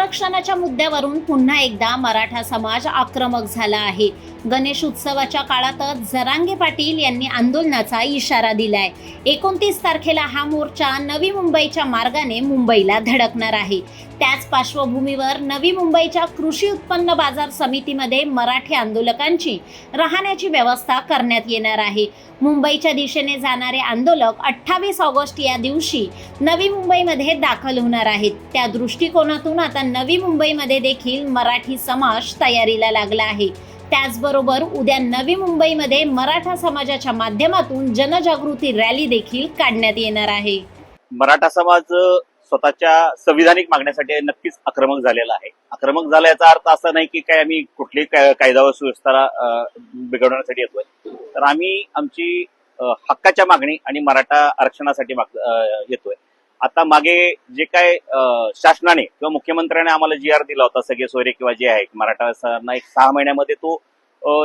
आरक्षणाच्या मुद्द्यावरून पुन्हा एकदा मराठा समाज आक्रमक झाला आहे. गणेश उत्सवाच्या काळातच जरांगे पाटील यांनी आंदोलनाचा इशारा दिलाय. एकोणतीस तारखेला हा मोर्चा नवी मुंबईच्या मार्गाने मुंबईला धडकणार आहे. त्याच पार्श्वभूमीवर नवी मुंबईच्या कृषी उत्पन्न बाजार समितीमध्ये मराठी आंदोलकांची राहण्याची व्यवस्था करण्यात येणार आहे. मुंबईच्या दिशेने जाणारे आंदोलक अठ्ठावीस ऑगस्ट या दिवशी नवी मुंबईमध्ये दाखल होणार आहेत. त्या दृष्टिकोनातून आता नवी मुंबईमध्ये देखील मराठी समाज तयारीला लागला आहे. त्याचबरोबर उद्या नवी मुंबईमध्ये मराठा समाजाच्या माध्यमातून जनजागृती रॅली देखील काढण्यात येणार आहे. मराठा समाज स्वतःच्या संविधानिक मागण्यासाठी नक्कीच आक्रमक झालेला आहे. आक्रमक झाला याचा अर्थ असा नाही की काय आम्ही कुठली कायदा व सुव्यवस्था बिघडवण्यासाठी येतोय. तर आम्ही आमची हक्काच्या मागणी आणि मराठा आरक्षणासाठी माग- येतोय. आता मागे जे काय शासनाने किंवा मुख्यमंत्र्याने आम्हाला जी आर दिला होता सगळे सोयरे किंवा जे आहे मराठा एक सहा महिन्यामध्ये तो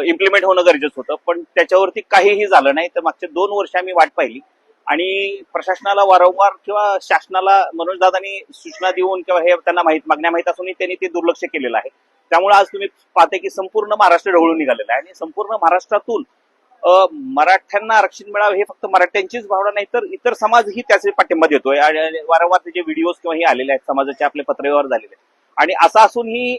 इम्प्लिमेंट होणं गरजेचं होतं. पण त्याच्यावरती काहीही झालं नाही तर मागच्या दोन वर्ष आम्ही वाट पाहिली. आणि प्रशासनाला वारंवार किंवा शासनाला मनोजदादांनी सूचना देऊन किंवा हे त्यांना माहीत मागण्या माहीत असूनही त्यांनी ते दुर्लक्ष केलेलं आहे. त्यामुळे आज तुम्ही पाहते की संपूर्ण महाराष्ट्र ढवळून निघालेलं आहे. आणि संपूर्ण महाराष्ट्रातून मराठ्यांना आरक्षण मिळावं हे फक्त मराठ्यांचीच भावना नाही तर इतर समाजही त्याचे पाठिंबा देतोय. आणि आणि वारंवार त्याचे व्हिडिओज किंवा हे आलेले आहेत समाजाचे आपले पत्रव्यवहार झालेले आहेत. आणि असं असूनही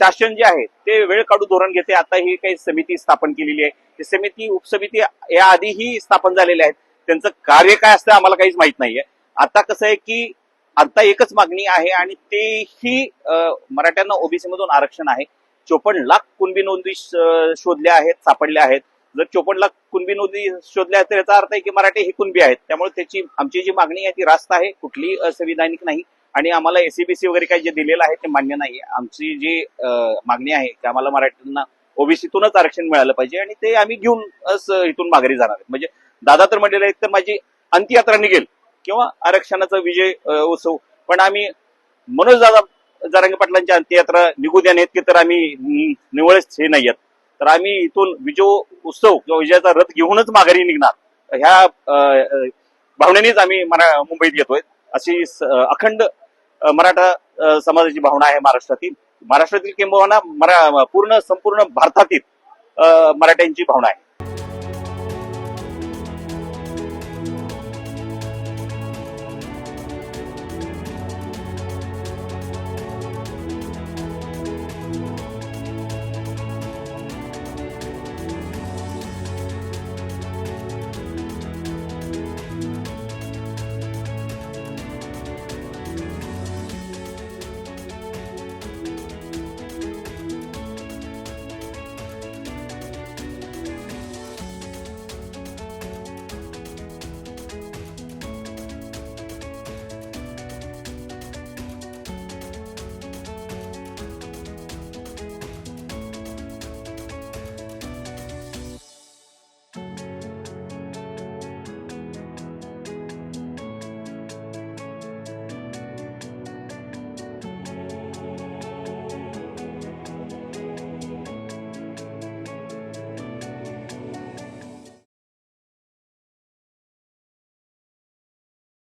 शासन जे आहे ते वेळ काढू धोरण घेते. आता ही काही समिती स्थापन केलेली आहे. ती समिती उपसमिती या आधीही स्थापन झालेल्या आहेत. त्यांचं कार्य काय असतं आम्हाला काहीच माहीत नाहीये. आता कसं आहे की आता एकच मागणी आहे आणि तेही मराठ्यांना ओबीसी मधून आरक्षण आहे. चोपन्न लाख कुणबी नोंदी शोधल्या आहेत सापडल्या आहेत. जर चोपन्न लाख कुणबी नोंदी शोधल्या तर याचा अर्थ आहे की मराठी ही कुणबी आहेत. त्यामुळे त्याची आमची जी मागणी आहे ती रास्त आहे कुठलीही असंविधानिक नाही. आणि आम्हाला एसीबीसी वगैरे काही जे दिलेलं आहे ते मान्य नाही आमची जी मागणी आहे की आम्हाला मराठ्यांना ओबीसीतूनच आरक्षण मिळालं पाहिजे आणि ते आम्ही घेऊन इथून माघारी जाणार म्हणजे दादा तर म्हटलेले आहेत तर माझी अंत्ययात्रा निघेल किंवा आरक्षणाचा विजय उत्सव. पण आम्ही मनोज दादा जारांगे पाटलांची अंत्ययात्रा निघू द्या नाहीत की तर आम्ही निवळच हे नाही आहेत. तर आम्ही इथून विजय उत्सव किंवा विजयाचा रथ घेऊनच माघारी निघणार. ह्या भावनेनेच आम्ही मरा मुंबईत येतोय. अशी अखंड मराठा समाजाची भावना आहे महाराष्ट्रातील. महाराष्ट्रातील किंबहुना मरा पूर्ण संपूर्ण भारतातील मराठ्यांची भावना आहे.